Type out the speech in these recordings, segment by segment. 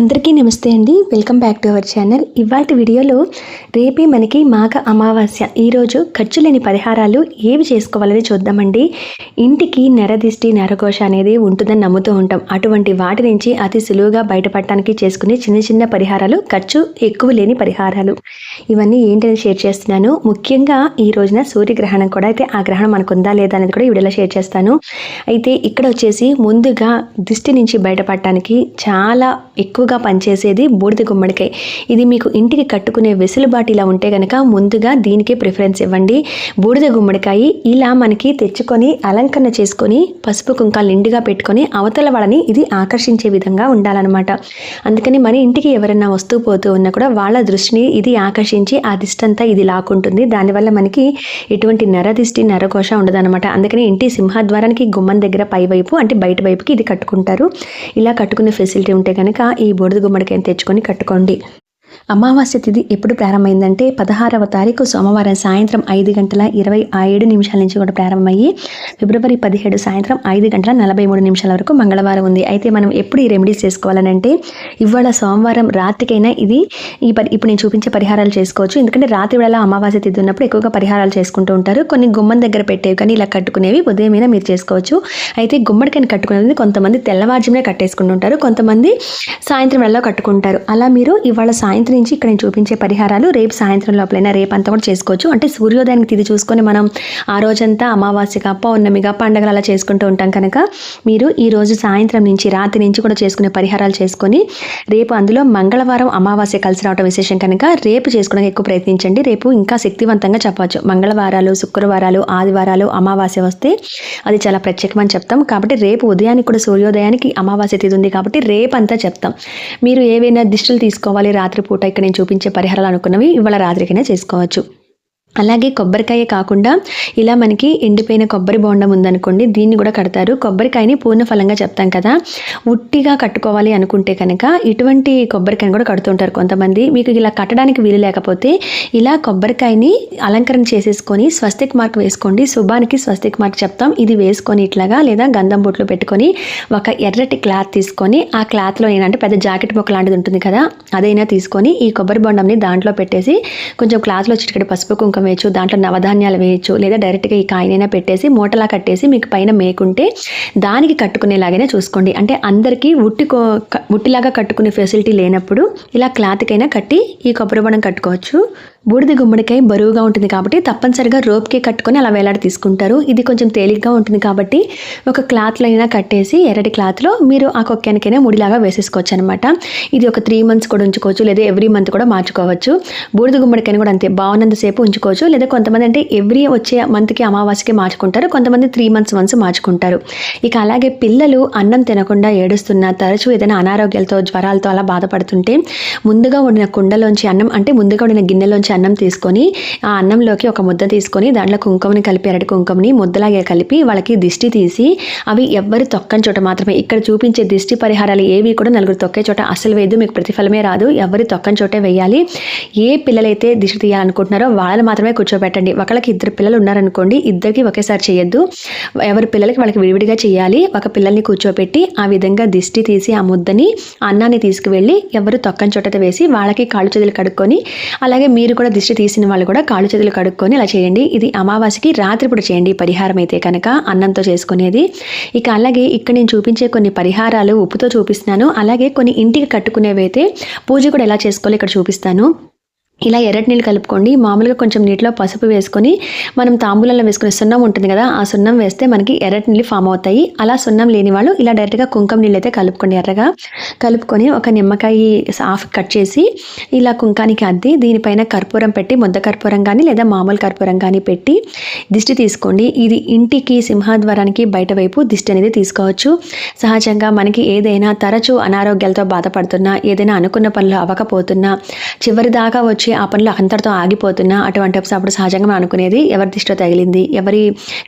అందరికీ నమస్తే అండి. Welcome back to our channel ఇవాటి వీడియోలో రేపే మనకి మాఘ అమావాస్య. ఈరోజు ఖర్చు లేని పరిహారాలు ఏవి చేసుకోవాలని చూద్దామండి. ఇంటికి నెరదిష్టి నెరఘోష అనేది ఉంటుందని నమ్ముతూ ఉంటాం. అటువంటి వాటి నుంచి అతి సులువుగా బయటపడటానికి చేసుకునే చిన్న చిన్న పరిహారాలు ఖర్చు ఎక్కువ లేని పరిహారాలు. ఇవన్నీ ఏంటని షేర్ చేస్తున్నాను. ముఖ్యంగా ఈ రోజున సూర్యగ్రహణం కూడా అయితే ఆ గ్రహణం మనకు ఉందా లేదా అనేది కూడా ఈ వీడియోలో షేర్ చేస్తాను. అయితే ఇక్కడ వచ్చేసి ముందుగా దిష్టి నుంచి బయటపడటానికి చాలా ఎక్కువ ఎక్కువగా పనిచేసేది బూడిద గుమ్మడికాయ. ఇది మీకు ఇంటికి కట్టుకునే వెసులుబాటు ఇలా ఉంటే కనుక ముందుగా దీనికే ప్రిఫరెన్స్ ఇవ్వండి. బూడిద గుమ్మడికాయ ఇలా మనకి తెచ్చుకొని అలంకరణ చేసుకొని పసుపు కుంకాలు నిండుగా పెట్టుకొని అవతల వాళ్ళని ఇది ఆకర్షించే విధంగా ఉండాలన్నమాట. అందుకని మన ఇంటికి ఎవరైనా వస్తూ పోతూ ఉన్నా కూడా వాళ్ళ దృష్టిని ఇది ఆకర్షించి ఆ దిష్టంతా ఇది లాక్కుంటుంది. దానివల్ల మనకి ఎటువంటి నరదిష్టి నరకోశ ఉండదన్నమాట. అందుకని ఇంటి సింహద్వారానికి గుమ్మం దగ్గర పైవైపు అంటే బయట వైపుకి ఇది కట్టుకుంటారు. ఇలా కట్టుకునే ఫెసిలిటీ ఉంటే కనుక ఈ ఈ బూడిద గుమ్మడికాయని తెచ్చుకొని కట్టుకోండి. అమావాస్య తిథి ఎప్పుడు ప్రారంభమైందంటే పదహారవ తారీఖు సోమవారం సాయంత్రం ఐదు గంటల ఇరవై ఏడు నిమిషాల నుంచి కూడా ప్రారంభమయ్యి ఫిబ్రవరి పదిహేడు సాయంత్రం ఐదు గంటల నలభై మూడు నిమిషాల వరకు మంగళవారం ఉంది. అయితే మనం ఎప్పుడు ఈ రెమెడీస్ చేసుకోవాలనంటే ఇవాళ సోమవారం రాత్రికైనా ఇది ఈ పరి ఇప్పుడు నేను చూపించే పరిహారాలు చేసుకోవచ్చు. ఎందుకంటే రాత్రి వేళ అమావాస్య తిథి ఉన్నప్పుడు ఎక్కువగా పరిహారాలు చేసుకుంటూ ఉంటారు. కొన్ని గుమ్మం దగ్గర పెట్టేవి కానీ ఇలా కట్టుకునేవి ఉదయమైనా మీరు చేసుకోవచ్చు. అయితే గుమ్మడికైనా కట్టుకునేది కొంతమంది తెల్లవారుజామునే కట్టేసుకుంటుంటారు కొంతమంది సాయంత్రం వేళలో కట్టుకుంటారు. అలా మీరు ఇవాళ సాయంత్రం నుంచి ఇక్కడ నేను చూపించే పరిహారాలు రేపు సాయంత్రం లోపలైనా రేపు అంతా కూడా చేసుకోవచ్చు. అంటే సూర్యోదయానికి తిది చూసుకొని మనం ఆ రోజంతా అమావాస్యగా పౌర్ణమిగా పండగలు అలా చేసుకుంటూ ఉంటాం కనుక మీరు ఈ రోజు సాయంత్రం నుంచి రాత్రి నుంచి కూడా చేసుకునే పరిహారాలు చేసుకొని రేపు అందులో మంగళవారం అమావాస్య కలిసి రావడం విశేషం కనుక రేపు చేసుకోవడానికి ఎక్కువ ప్రయత్నించండి. రేపు ఇంకా శక్తివంతంగా చెప్పవచ్చు. మంగళవారాలు శుక్రవారాలు ఆదివారాలు అమావాస్య వస్తే అది చాలా ప్రత్యేకమని చెప్తాం. కాబట్టి రేపు ఉదయానికి కూడా సూర్యోదయానికి అమావాస్య తిది ఉంది కాబట్టి రేపు అంతా చెప్తాం. మీరు ఏవైనా దిష్టులు తీసుకోవాలి పూట ఇక్కడ నేను చూపించే పరిహారాలు అనుకున్నవి ఇవాళ రాత్రికైనా చేసుకోవచ్చు. అలాగే కొబ్బరికాయ కాకుండా ఇలా మనకి ఎండిపోయిన కొబ్బరి బోండం ఉందనుకోండి దీన్ని కూడా కడతారు. కొబ్బరికాయని పూర్ణ ఫలంగా చెప్తాం కదా. ఉట్టిగా కట్టుకోవాలి అనుకుంటే కనుక ఇటువంటి కొబ్బరికాయని కూడా కడుతుంటారు కొంతమంది. మీకు ఇలా కట్టడానికి వీలు లేకపోతే ఇలా కొబ్బరికాయని అలంకరణ చేసేసుకొని స్వస్తిక్ మార్క్ వేసుకోండి. శుభానికి స్వస్తిక్ మార్క్ చెప్తాం. ఇది వేసుకొని ఇట్లాగా లేదా గంధం బొట్లు పెట్టుకొని ఒక ఎర్రటి క్లాత్ తీసుకొని ఆ క్లాత్లో ఏంటంటే పెద్ద జాకెట్ మొక్క లాంటిది ఉంటుంది కదా అదైనా తీసుకొని ఈ కొబ్బరి బొండంని దాంట్లో పెట్టేసి కొంచెం క్లాత్లో చిటికడి పసుపు కుంకుమ వేయచ్చు దాంట్లో నవధాన్యాలు వేయచ్చు లేదా డైరెక్ట్గా ఈ కాయనైనా పెట్టేసి మూటలా కట్టేసి మీకు పైన మేకుంటే దానికి కట్టుకునేలాగానే చూసుకోండి. అంటే అందరికీ ఉట్టి ఉట్టిలాగా కట్టుకునే ఫెసిలిటీ లేనప్పుడు ఇలా క్లాత్కైనా కట్టి ఈ కొబ్బరి బొండం కట్టుకోవచ్చు. బూడిద గుమ్మడికాయ బరువుగా ఉంటుంది కాబట్టి తప్పనిసరిగా రోప్కి కట్టుకొని అలా వేలాడి తీసుకుంటారు. ఇది కొంచెం తేలిగ్గా ఉంటుంది కాబట్టి ఒక క్లాత్లో అయినా కట్టేసి ఎర్రటి క్లాత్లో మీరు ఆ కొక్కానికైనా ముడిలాగా వేసేసుకోవచ్చు అనమాట ఇది ఒక త్రీ మంత్స్ కూడా ఉంచుకోవచ్చు లేదా ఎవ్రీ మంత్ కూడా మార్చుకోవచ్చు. బూడిద గుమ్మడికాయని కూడా అంతే బాగున్నంతసేపు ఉంచుకోవచ్చు లేదా కొంతమంది అంటే ఎవ్రీ వచ్చే మంత్కి అమావాస్యకి మార్చుకుంటారు కొంతమంది త్రీ మంత్స్ వన్స్ మార్చుకుంటారు. ఇక అలాగే పిల్లలు అన్నం తినకుండా ఏడుస్తున్నా తరచూ ఏదైనా అనారోగ్యాలతో జ్వరాలతో అలా బాధపడుతుంటే ముందుగా వండిన కుండలోంచి అన్నం అంటే ముందుగా వండిన గిన్నెలోంచి అన్నం తీసుకొని ఆ అన్నంలోకి ఒక ముద్ద తీసుకొని దాంట్లో కుంకుమని కలిపి అరటి కుంకుమని ముద్దలాగే కలిపి వాళ్ళకి దిష్టి తీసి అవి ఎవ్వరు తొక్కని చోట మాత్రమే ఇక్కడ చూపించే దిష్టి పరిహారాలు ఏవి కూడా నలుగురు తొక్కే చోట అసలు వేయదు మీకు ప్రతిఫలమే రాదు ఎవరి తొక్కని చోటే వేయాలి. ఏ పిల్లలైతే దిష్టి తీయాలనుకుంటున్నారో వాళ్ళని మాత్రమే కూర్చోబెట్టండి. ఒకళ్ళకి ఇద్దరు పిల్లలు ఉన్నారనుకోండి ఇద్దరికి ఒకేసారి చేయొద్దు. ఎవరి పిల్లలకి వాళ్ళకి విడివిడిగా చేయాలి. ఒక పిల్లల్ని కూర్చోబెట్టి ఆ విధంగా దిష్టి తీసి ఆ ముద్దని అన్నాన్ని తీసుకువెళ్ళి ఎవరు తొక్కని చోట వేసి వాళ్ళకి కాళ్ళు చేతులు కడుక్కొని అలాగే మీరు కూడా దిష్టి తీసిన వాళ్ళు కూడా కాళ్ళు చేతులు కడుక్కొని ఇలా చేయండి. ఇది అమావాస్యకి రాత్రిపూట చేయండి. పరిహారం అయితే కనుక అన్నంతో చేసుకునేది. ఇక అలాగే ఇక్కడ నేను చూపించే కొన్ని పరిహారాలు ఉప్పుతో చూపిస్తున్నాను. అలాగే కొన్ని ఇంటికి కట్టుకునేవి అయితే పూజ కూడా ఎలా చేసుకోవాలో ఇక్కడ చూపిస్తాను. ఇలా ఎర్రటి నీళ్ళు కలుపుకోండి. మామూలుగా కొంచెం నీటిలో పసుపు వేసుకొని మనం తాంబూలంలో వేసుకునే సున్నం ఉంటుంది కదా ఆ సున్నం వేస్తే మనకి ఎర్రటి నీళ్ళు ఫామ్ అవుతాయి. అలా సున్నం లేని వాళ్ళు ఇలా డైరెక్ట్గా కుంకుమ నీళ్ళు అయితే కలుపుకోండి ఎర్రగా. కలుపుకొని ఒక నిమ్మకాయ హాఫ్ కట్ చేసి ఇలా కుంకానికి అద్ది దీనిపైన కర్పూరం పెట్టి ముద్ద కర్పూరం కానీ లేదా మామూలు కర్పూరం కానీ పెట్టి దిష్టి తీసుకోండి. ఇది ఇంటికి సింహద్వారానికి బయట వైపు దిష్టి అనేది తీసుకోవచ్చు. సహజంగా మనకి ఏదైనా తరచూ అనారోగ్యాలతో బాధపడుతున్నా ఏదైనా అనుకున్న పనులు అవ్వకపోతున్నా చివరి దాకా వచ్చి ఆ పనులు అంతటితో ఆగిపోతున్నా అటువంటి అప్పుడు సహజంగా మనం అనుకునేది ఎవరి దిష్టిలో తగిలింది ఎవరి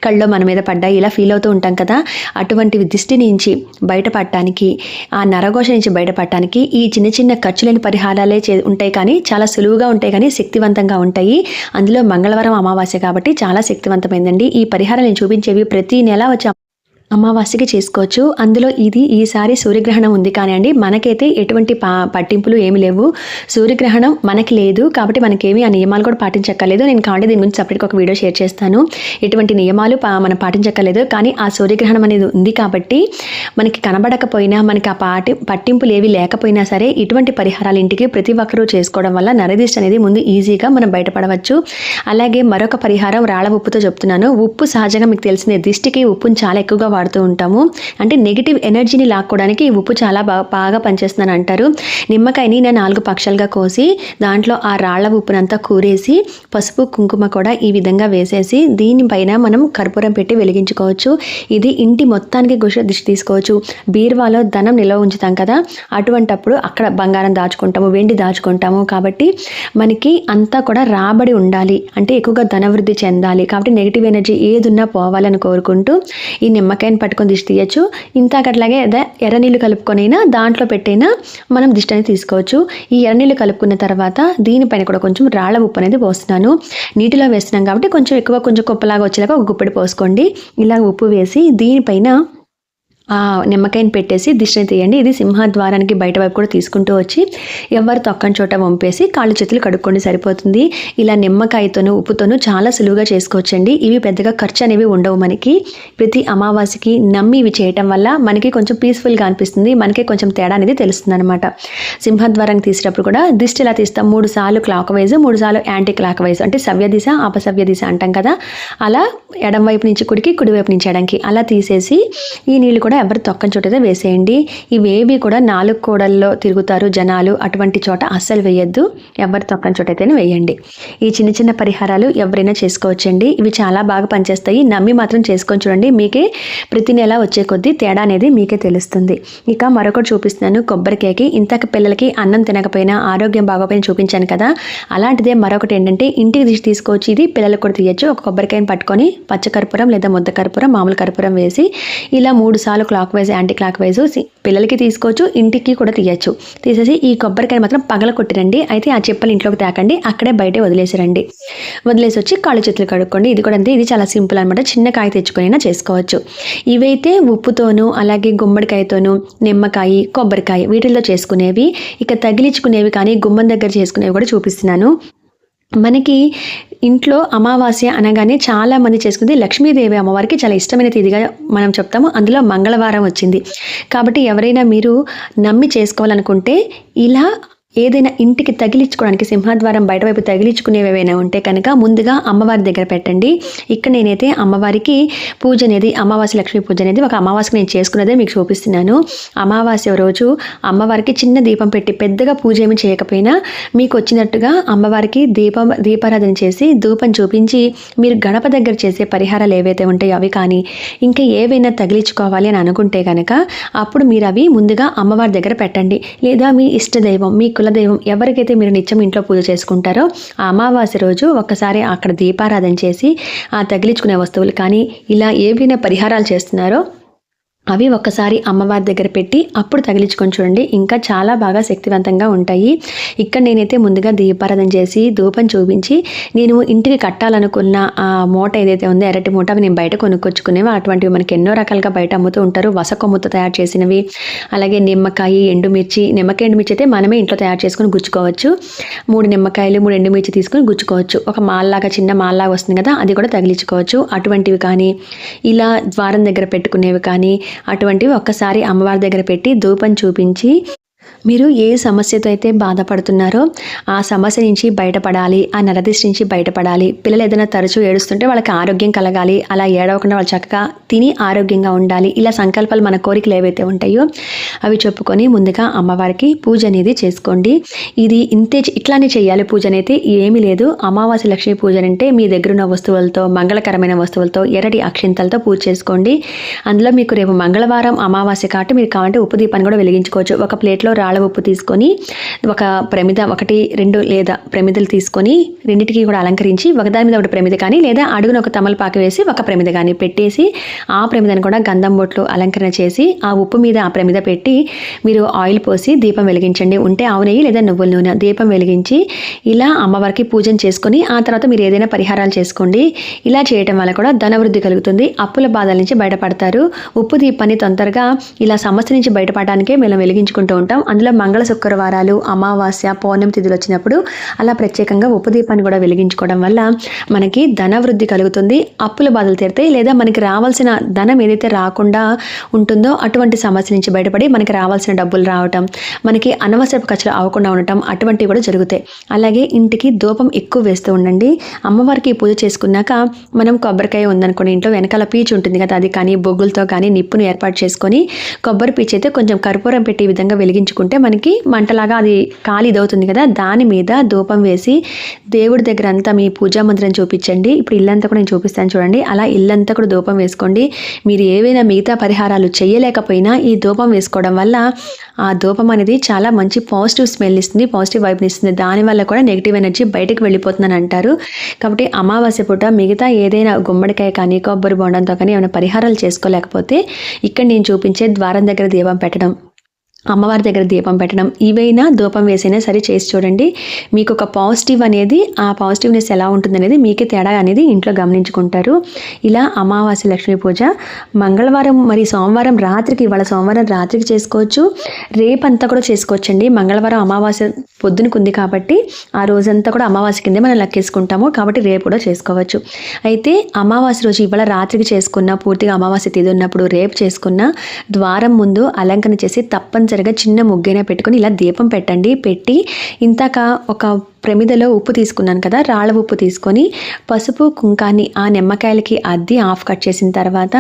కళ్ళలో మన మీద పడ్డాయి ఇలా ఫీల్ అవుతూ ఉంటాం కదా. అటువంటి దిష్టి నుంచి బయటపడటానికి ఆ నరఘోష నుంచి బయటపడటానికి ఈ చిన్న చిన్న ఖర్చు లేని పరిహారాలే చే ఉంటాయి కానీ చాలా సులువుగా ఉంటాయి కానీ శక్తివంతంగా ఉంటాయి. అందులో మంగళవారం అమావాస్య కాబట్టి చాలా శక్తివంతమైందండి. ఈ పరిహారాలు నేను చూపించేవి ప్రతి నెల వచ్చే అమావాస్యకి చేసుకోవచ్చు. అందులో ఇది ఈసారి సూర్యగ్రహణం ఉంది కానీ అండి మనకైతే ఎటువంటి పా పట్టింపులు ఏమి లేవు. సూర్యగ్రహణం మనకి లేదు కాబట్టి మనకేమి ఆ నియమాలు కూడా పాటించక్కర్లేదు. నేను కాండి దీని గురించి సపరేట్గా ఒక వీడియో షేర్ చేస్తాను. ఎటువంటి నియమాలు పా మనం పాటించక్కర్లేదు. కానీ ఆ సూర్యగ్రహణం అనేది ఉంది కాబట్టి మనకి కనబడకపోయినా మనకి ఆ పాటి పట్టింపులు ఏవి లేకపోయినా సరే ఇటువంటి పరిహారాలు ఇంటికి ప్రతి ఒక్కరూ చేసుకోవడం వల్ల నరదిష్టి అనేది ముందు ఈజీగా మనం బయటపడవచ్చు. అలాగే మరొక పరిహారం రాళ్ళ ఉప్పుతో చెప్తున్నాను. ఉప్పు సహజంగా మీకు తెలిసిన దిష్టికి ఉప్పును చాలా ఎక్కువగా వాడుతూ ఉంటాము. అంటే నెగిటివ్ ఎనర్జీని లాక్కోవడానికి ఈ ఉప్పు చాలా బాగా బాగా పనిచేస్తుందని అంటారు. నిమ్మకాయని నేను నాలుగు పక్షాలుగా కోసి దాంట్లో ఆ రాళ్ళ ఉప్పునంతా కూరేసి పసుపు కుంకుమ కూడా ఈ విధంగా వేసేసి దీనిపైన మనం కర్పూరం పెట్టి వెలిగించుకోవచ్చు. ఇది ఇంటి మొత్తానికి గుష దిష్టి తీసుకోవచ్చు. బీరువాలో ధనం నిల్వ ఉంచుతాం కదా అటువంటప్పుడు అక్కడ బంగారం దాచుకుంటాము వెండి దాచుకుంటాము. కాబట్టి మనకి అంతా కూడా రాబడి ఉండాలి. అంటే ఎక్కువగా ధనవృద్ధి చెందాలి. కాబట్టి నెగిటివ్ ఎనర్జీ ఏదున్నా పోవాలని కోరుకుంటూ ఈ నిమ్మకాయ నిమ్మకాయని పట్టుకొని దిష్టి తీయచ్చు. ఇంతకట్లాగే అట్లాగే ఎర్ర నీళ్ళు కలుపుకొనైనా దాంట్లో పెట్టైనా మనం దిష్టి అనేది తీసుకోవచ్చు. ఈ ఎర్ర నీళ్ళు కలుపుకున్న తర్వాత దీనిపైన కూడా కొంచెం రాళ్ళ ఉప్పు అనేది పోస్తున్నాను. నీటిలో వేస్తున్నాం కాబట్టి కొంచెం ఎక్కువ కొంచెం కుప్పలాగా వచ్చేలాగా ఒక గుప్పెడు పోసుకోండి. ఇలా ఉప్పు వేసి దీనిపైన నిమ్మకాయని పెట్టేసి దిష్టిని తీయండి. ఇది సింహద్వారానికి బయట వైపు కూడా తీసుకుంటూ వచ్చి ఎవరు తొక్కని చోట వంపేసి కాళ్ళు చేతులు కడుక్కోండి సరిపోతుంది. ఇలా నిమ్మకాయతోనూ ఉప్పుతోనూ చాలా సులువుగా చేసుకోవచ్చండి. ఇవి పెద్దగా ఖర్చు అనేవి ఉండవు మనకి. ప్రతి అమావాస్యకి నమ్మి ఇవి చేయటం వల్ల మనకి కొంచెం పీస్ఫుల్గా అనిపిస్తుంది. మనకి కొంచెం తేడా అనేది తెలుస్తుంది అనమాట సింహద్వారానికి తీసేటప్పుడు కూడా దిష్టి ఇలా తీస్తాం. మూడు సార్లు క్లాక్ వైజ్ మూడు సార్లు యాంటీ క్లాక్ వైజ్ అంటే సవ్య దిశ అపసవ్య దిశ అంటాం కదా. అలా ఎడం వైపు నుంచి కుడికి కుడివైపు నుంచి ఎడంకి అలా తీసేసి ఈ నీళ్ళు కూడా ఎవరు తొక్కని చోట వేసేయండి. ఇవేవి కూడా నాలుగు కోడల్లో తిరుగుతారు జనాలు. అటువంటి చోట అస్సలు వేయద్దు. ఎవరు తొక్కని చోట అయితేనే వేయండి. ఈ చిన్న చిన్న పరిహారాలు ఎవరైనా చేసుకోవచ్చండి. ఇవి చాలా బాగా పనిచేస్తాయి. నమ్మి మాత్రం చేసుకొని చూడండి. మీకే ప్రతి నెల వచ్చే కొద్దీ తేడా అనేది మీకే తెలుస్తుంది. ఇక మరొకటి చూపిస్తున్నాను. కొబ్బరికాయకి ఇంతక పిల్లలకి అన్నం తినకపోయినా ఆరోగ్యం బాగోపోయినా చూపించాను కదా. అలాంటిదే మరొకటి ఏంటంటే ఇంటికి తీసుకొచ్చి ఇది పిల్లలకు కూడా తీయచ్చు. ఒక కొబ్బరికాయని పట్టుకొని పచ్చకర్పూరం లేదా ముద్ద కర్పూరం మామూలు కర్పూరం వేసి ఇలా మూడు సార్లు clockwise anti clock wise పిల్లలకి తీసుకోవచ్చు ఇంటికి కూడా తీయచ్చు. తీసేసి ఈ కొబ్బరికాయ మాత్రం పగల కొట్టిరండి అయితే ఆ చెప్పలు ఇంట్లోకి తాకండి అక్కడే బయటే వదిలేసిరండి. వదిలేసి వచ్చి కాళ్ళు చేతులు కడుక్కోండి. ఇది కూడా అంతే ఇది చాలా సింపుల్ అనమాట చిన్న కాయ తెచ్చుకొని చేసుకోవచ్చు. ఇవైతే ఉప్పుతోనూ అలాగే గుమ్మడికాయతోనూ నిమ్మకాయ కొబ్బరికాయ వీటిల్లో చేసుకునేవి ఇక తగిలించుకునేవి కానీ గుమ్మం దగ్గర చేసుకునేవి కూడా చూపిస్తున్నాను. మనకి ఇంట్లో అమావాస్య అనగానే చాలా మంది చేసుకుంది లక్ష్మీదేవి అమ్మవారికి చాలా ఇష్టమైన తిథిగా మనం చెప్తాము. అందులో మంగళవారం వచ్చింది. కాబట్టి ఎవరైనా మీరు నమ్మి చేసుకోవాలనుకుంటే ఇలా ఏదైనా ఇంటికి తగిలించుకోవడానికి సింహద్వారం బయట వైపు తగిలించుకునేవి ఏవైనా ఉంటే కనుక ముందుగా అమ్మవారి దగ్గర పెట్టండి. ఇక్కడ నేనైతే అమ్మవారికి పూజ అనేది అమావాస్య లక్ష్మీ పూజ అనేది ఒక అమావాస్యకి నేను చేసుకున్నదే మీకు చూపిస్తున్నాను. అమావాస్య రోజు అమ్మవారికి చిన్న దీపం పెట్టి పెద్దగా పూజ ఏమి చేయకపోయినా మీకు వచ్చినట్టుగా అమ్మవారికి దీపం దీపారాధన చేసి ధూపం చూపించి మీరు గడప దగ్గర చేసే పరిహారాలు ఏవైతే ఉంటాయో అవి కానీ ఇంకా ఏవైనా తగిలించుకోవాలి అని అనుకుంటే కనుక అప్పుడు మీరు అవి ముందుగా అమ్మవారి దగ్గర పెట్టండి. లేదా మీ ఇష్టదైవం మీకు కులదైవం ఎవరికైతే మీరు నిత్యం ఇంట్లో పూజ చేసుకుంటారో ఆ అమావాస్య రోజు ఒక్కసారి అక్కడ దీపారాధన చేసి ఆ తగిలించుకునే వస్తువులు కానీ ఇలా ఏవైనా పరిహారాలు చేస్తున్నారో అవి ఒక్కసారి అమ్మవారి దగ్గర పెట్టి అప్పుడు తగిలించుకొని చూడండి. ఇంకా చాలా బాగా శక్తివంతంగా ఉంటాయి. ఇక్కడ నేనైతే ముందుగా దీపారాధన చేసి ధూపం చూపించి నేను ఇంటికి కట్టాలనుకున్న ఆ మూట ఏదైతే ఉందో ఎర్రటి మూట అవి నేను బయట కొనుక్కొచ్చుకునేవి? అటువంటివి మనకి ఎన్నో రకాలుగా బయట అమ్ముతూ ఉంటారు. వసకొమ్ముతో తయారు చేసినవి. అలాగే నిమ్మకాయ ఎండుమిర్చి నిమ్మకాయ ఎండుమిర్చి అయితే మనమే ఇంట్లో తయారు చేసుకొని గుచ్చుకోవచ్చు. మూడు నిమ్మకాయలు మూడు ఎండుమిర్చి తీసుకొని గుచ్చుకోవచ్చు. ఒక మాల్లాగా చిన్న మాల్లాగా వస్తుంది కదా అది కూడా తగిలించుకోవచ్చు. అటువంటివి కానీ ఇలా ద్వారం దగ్గర పెట్టుకునేవి కానీ అటువంటివి ఒక్కసారి అమ్మవారి దగ్గర పెట్టి ధూపం చూపించి మీరు ఏ సమస్యతో అయితే బాధపడుతున్నారో ఆ సమస్య నుంచి బయటపడాలి ఆ నరదిష్టి నుంచి బయటపడాలి. పిల్లలు ఏదైనా తరచూ ఏడుస్తుంటే వాళ్ళకి ఆరోగ్యం కలగాలి అలా ఏడవకుండా వాళ్ళు చక్కగా తిని ఆరోగ్యంగా ఉండాలి. ఇలా సంకల్పాలు మన కోరికలు ఏవైతే ఉంటాయో అవి చెప్పుకొని ముందుగా అమ్మవారికి పూజ అనేది చేసుకోండి. ఇది ఇంతే ఇట్లానే చేయాలి పూజ అనేది. ఏమీ లేదు. అమావాస్య లక్ష్మీ పూజ అంటే మీ దగ్గర ఉన్న వస్తువులతో మంగళకరమైన వస్తువులతో ఎర్రటి అక్షింతలతో పూజ చేసుకోండి. అందులో మీకు రేపు మంగళవారం అమావాస్య కాబట్టి మీరు కావాలంటే ఉప్పు దీపాన్ని కూడా వెలిగించుకోవచ్చు. ఒక ప్లేట్లో రా రాళ్ళ ఉప్పు తీసుకొని ఒక ప్రమిద ఒకటి రెండు లేదా ప్రమిదలు తీసుకొని రెండింటికి కూడా అలంకరించి ఒకదాని మీద ఒకటి ప్రమిద కానీ లేదా అడుగున ఒక తమలపాకు వేసి ఒక ప్రమిద కానీ పెట్టేసి ఆ ప్రమిదను కూడా గంధం బొట్లు అలంకరణ చేసి ఆ ఉప్పు మీద ఆ ప్రమిద పెట్టి మీరు ఆయిల్ పోసి దీపం వెలిగించండి. ఉంటే ఆవు నెయ్యి లేదా నువ్వుల నూనె. దీపం వెలిగించి ఇలా అమ్మవారికి పూజన చేసుకొని ఆ తర్వాత మీరు ఏదైనా పరిహారాలు చేసుకోండి. ఇలా చేయటం వల్ల కూడా ధనవృద్ధి కలుగుతుంది. అప్పుల బాధల నుంచి బయటపడతారు. ఉప్పు దీపాన్ని తొందరగా ఇలా సమస్య నుంచి బయటపడడానికే మేము వెలిగించుకుంటూ ఉంటాం. అందులో మంగళ శుక్రవారాలు అమావాస్య పౌర్ణమి తిథులు వచ్చినప్పుడు అలా ప్రత్యేకంగా ఉపదీపాన్ని కూడా వెలిగించుకోవడం వల్ల మనకి ధనవృద్ధి కలుగుతుంది. అప్పుల బాధలు తీరుతాయి. లేదా మనకి రావాల్సిన ధనం ఏదైతే రాకుండా ఉంటుందో అటువంటి సమస్య నుంచి బయటపడి మనకి రావాల్సిన డబ్బులు రావటం మనకి అనవసరపు ఖర్చులు అవ్వకుండా ఉండటం అటువంటివి కూడా జరుగుతాయి. అలాగే ఇంటికి ధూపం ఎక్కువ వేస్తూ ఉండండి. అమ్మవారికి పూజ చేసుకున్నాక మనం కొబ్బరికాయ ఉందనుకోండి ఇంట్లో వెనకాల పీచు ఉంటుంది కదా అది కానీ బొగ్గులతో కానీ నిప్పును ఏర్పాటు చేసుకొని కొబ్బరి పీచు అయితే కొంచెం కర్పూరం పెట్టి ఈ విధంగా వెలిగించుకుంటే మనకి మంటలాగా అది ఖాళీ ఇదవుతుంది కదా దాని మీద ధూపం వేసి దేవుడి దగ్గర అంతా మీ పూజా మందిరం చూపించండి. ఇప్పుడు ఇల్లంతా కూడా నేను చూపిస్తాను చూడండి. అలా ఇల్లంతా కూడా ధూపం వేసుకోండి. మీరు ఏవైనా మిగతా పరిహారాలు చేయలేకపోయినా ఈ ధూపం వేసుకోవడం వల్ల ఆ ధూపం అనేది చాలా మంచి పాజిటివ్ స్మెల్ ఇస్తుంది పాజిటివ్ వైబ్ని ఇస్తుంది. దానివల్ల కూడా నెగిటివ్ ఎనర్జీ బయటకు వెళ్ళిపోతుందని అంటారు. కాబట్టి అమావాస్య పూట మిగతా ఏదైనా గుమ్మడికాయ కానీ కొబ్బరి బొండంతో కానీ ఏమైనా పరిహారాలు చేసుకోలేకపోతే ఇక్కడ నేను చూపించే ద్వారం దగ్గర దీపం పెట్టడం. అమ్మవారి దగ్గర దీపం పెట్టడం ఇవైనా దూపం వేసైనా సరే చేసి చూడండి. మీకు ఒక పాజిటివ్ అనేది ఆ పాజిటివ్నెస్ ఎలా ఉంటుందనేది మీకే తేడా అనేది ఇంట్లో గమనించుకుంటారు. ఇలా అమావాస్య లక్ష్మీ పూజ మంగళవారం మరి సోమవారం రాత్రికి ఇవాళ సోమవారం రాత్రికి చేసుకోవచ్చు. రేపంతా కూడా చేసుకోవచ్చండి. మంగళవారం అమావాస్య పొద్దునకు ఉంది కాబట్టి ఆ రోజంతా కూడా అమావాస్య కిందే మనం లెక్కేసుకుంటాము కాబట్టి రేపు కూడా చేసుకోవచ్చు. అయితే అమావాస్య రోజు ఇవాళ రాత్రికి చేసుకున్న పూర్తిగా అమావాస్య తీది ఉన్నప్పుడు రేపు చేసుకున్న ద్వారం ముందు అలంకరణ చేసి తప్పని తప్పనిసరిగా చిన్న ముగ్గైనా పెట్టుకొని ఇలా దీపం పెట్టండి. పెట్టి ఇంతాక ఒక ప్రమిదలో ఉప్పు తీసుకున్నాను కదా రాళ్ళ ఉప్పు తీసుకొని పసుపు కుంకాన్ని ఆ నిమ్మకాయలకి అద్ది ఆఫ్ కట్ చేసిన తర్వాత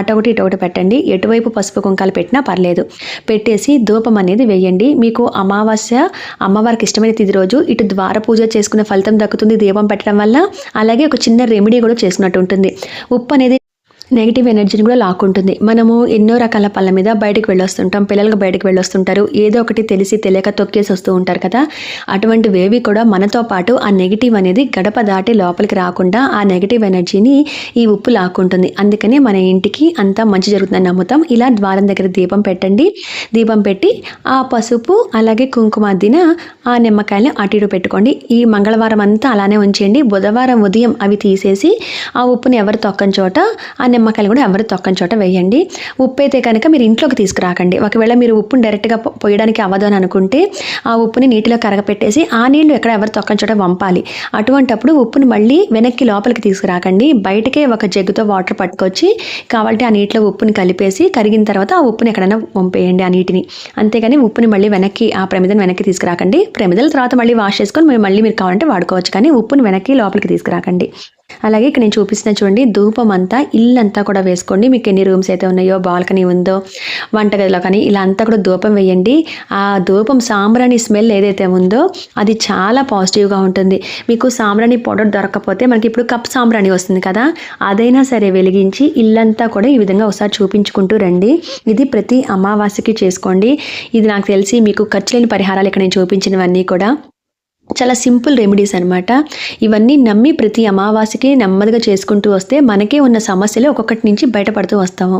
అటొకటి ఇటొకటి పెట్టండి. ఎటువైపు పసుపు కుంకాలు పెట్టినా పర్లేదు. పెట్టేసి ధూపం అనేది వేయండి. మీకు అమావాస్య అమ్మవారికి ఇష్టమైన తిది రోజు. ఇటు ద్వార పూజ చేసుకున్న ఫలితం దక్కుతుంది దీపం పెట్టడం వల్ల. అలాగే ఒక చిన్న రెమెడీ కూడా చేసుకున్నట్టు ఉంటుంది. ఉప్పు అనేది నెగిటివ్ ఎనర్జీని కూడా లాక్కుంటుంది. మనము ఎన్నో రకాల పళ్ళ మీద బయటకు వెళ్ళొస్తుంటాం. పిల్లలకు బయటకు వెళ్ళొస్తుంటారు. ఏదో ఒకటి తెలిసి తెలియక తొక్కేసి వస్తూ ఉంటారు కదా. అటువంటి వేవి కూడా మనతో పాటు ఆ నెగిటివ్ అనేది గడప దాటి లోపలికి రాకుండా ఆ నెగిటివ్ ఎనర్జీని ఈ ఉప్పు లాక్కుంటుంది. అందుకనే మన ఇంటికి అంతా మంచి జరుగుతుందని నమ్ముతాం. ఇలా ద్వారం దగ్గర దీపం పెట్టండి. దీపం పెట్టి ఆ పసుపు అలాగే కుంకుమ దిన ఆ నిమ్మకాయలు అటు ఇటు పెట్టుకోండి. ఈ మంగళవారం అంతా అలానే ఉంచేయండి. బుధవారం ఉదయం అవి తీసేసి ఆ ఉప్పుని ఎవరు తొక్కని చోట ఆ నిమ్మకాయలు కూడా ఎవరు తొక్కని చోట వేయండి. ఉప్పు అయితే కనుక మీరు ఇంట్లోకి తీసుకురాకండి. ఒకవేళ మీరు ఉప్పుని డైరెక్ట్గా పోయడానికి అవ్వదు అని అనుకుంటే ఆ ఉప్పుని నీటిలో కరగపెట్టేసి ఆ నీళ్ళు ఎక్కడ ఎవరు తొక్కని చోట వంపాలి. అటువంటప్పుడు ఉప్పుని మళ్ళీ వెనక్కి లోపలికి తీసుకురాకండి. బయటకే ఒక జగ్గుతో వాటర్ పట్టుకొచ్చి కావాలంటే ఆ నీటిలో ఉప్పుని కలిపేసి కరిగిన తర్వాత ఆ ఉప్పుని ఎక్కడైనా వంపేయండి ఆ నీటిని. అంతేగాని ఉప్పుని మళ్ళీ వెనక్కి ఆ ప్రమిదను వెనక్కి తీసుకురాకండి. ప్రమిదల తర్వాత మళ్ళీ వాష్ చేసుకొని మీరు మళ్ళీ మీరు కావాలంటే వాడుకోవచ్చు. కానీ ఉప్పుని వెనక్కి లోపలికి తీసుకురాకండి. అలాగే ఇక్కడ నేను చూపిస్తున్న చూడండి ధూపం అంతా ఇల్లంతా కూడా వేసుకోండి. మీకు ఎన్ని రూమ్స్ అయితే ఉన్నాయో బాల్కనీ ఉందో వంటగదిలో కానీ ఇలా అంతా కూడా ధూపం వేయండి. ఆ ధూపం సాంబ్రాణి స్మెల్ ఏదైతే ఉందో అది చాలా పాజిటివ్గా ఉంటుంది. మీకు సాంబ్రాణి పౌడర్ దొరకకపోతే మనకి ఇప్పుడు కప్ సాంబ్రాణి వస్తుంది కదా అదైనా సరే వెలిగించి ఇల్లంతా కూడా ఈ విధంగా ఒకసారి చూపించుకుంటూ రండి. ఇది ప్రతి అమావాస్యకి చేసుకోండి. ఇది నాకు తెలిసి మీకు ఖర్చు లేని పరిహారాలు ఇక్కడ నేను చూపించినవన్నీ కూడా. చాలా సింపుల్ రెమెడీస్ అనమాట ఇవన్నీ నమ్మి ప్రతి అమావాస్యకి నెమ్మదిగా చేసుకుంటూ వస్తే మనకే ఉన్న సమస్యలు ఒక్కొక్కటి నుంచి బయటపడుతూ వస్తాము.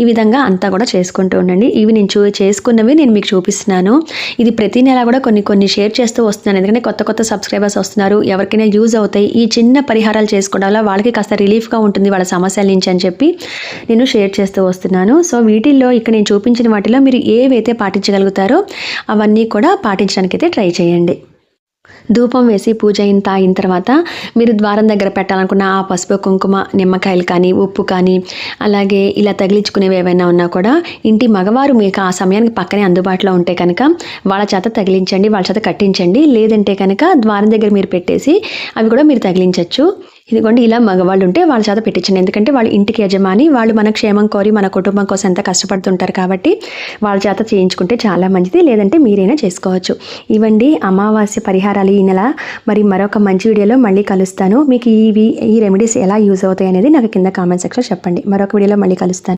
ఈ విధంగా అంతా కూడా చేసుకుంటూ ఉండండి. ఇవి నేను చూ చేసుకున్నవి నేను మీకు చూపిస్తున్నాను. ఇది ప్రతి నెల కూడా కొన్ని కొన్ని షేర్ చేస్తూ వస్తున్నాను. ఎందుకంటే కొత్త కొత్త సబ్స్క్రైబర్స్ వస్తున్నారు. ఎవరికైనా యూజ్ అవుతాయి. ఈ చిన్న పరిహారాలు చేసుకోవడం వల్ల వాళ్ళకి కాస్త రిలీఫ్గా ఉంటుంది వాళ్ళ సమస్యల నుంచి అని చెప్పి నేను షేర్ చేస్తూ వస్తున్నాను. సో వీటిల్లో ఇక్కడ నేను చూపించిన వాటిలో మీరు ఏవైతే పాటించగలుగుతారో అవన్నీ కూడా పాటించడానికైతే ట్రై చేయండి. ధూపం వేసి పూజ ఇంత అయిన తర్వాత మీరు ద్వారం దగ్గర పెట్టాలనుకున్న ఆ పసుపు కుంకుమ నిమ్మకాయలు కానీ ఉప్పు కానీ అలాగే ఇలా తగిలించుకునేవి ఏవైనా ఉన్నా కూడా ఇంటి మగవారు మీకు ఆ సమయానికి పక్కనే అందుబాటులో ఉంటే కనుక వాళ్ళ చేత తగిలించండి వాళ్ళ చేత కట్టించండి. లేదంటే కనుక ద్వారం దగ్గర మీరు పెట్టేసి అవి కూడా మీరు తగిలించవచ్చు ఇదిగోండి ఇలా మగవాళ్ళు ఉంటే వాళ్ళ చేత పెట్టించండి. ఎందుకంటే వాళ్ళ ఇంటికి యజమాని వాళ్ళు మన క్షేమం కోరి మన కుటుంబం కోసం ఎంత కష్టపడుతుంటారు కాబట్టి వాళ్ళ చేత చేయించుకుంటే చాలా మంచిది. లేదంటే మీరైనా చేసుకోవచ్చు. ఇవండి అమావాస్య పరిహారాలు ఈ నెల. మరి మరొక మంచి వీడియోలో మళ్ళీ కలుస్తాను. మీకు ఇవి ఈ రెమెడీస్ ఎలా యూజ్ అవుతాయి అనేది నాకు కింద కామెంట్ సెక్షన్ చెప్పండి. మరొక వీడియోలో మళ్ళీ కలుస్తాను.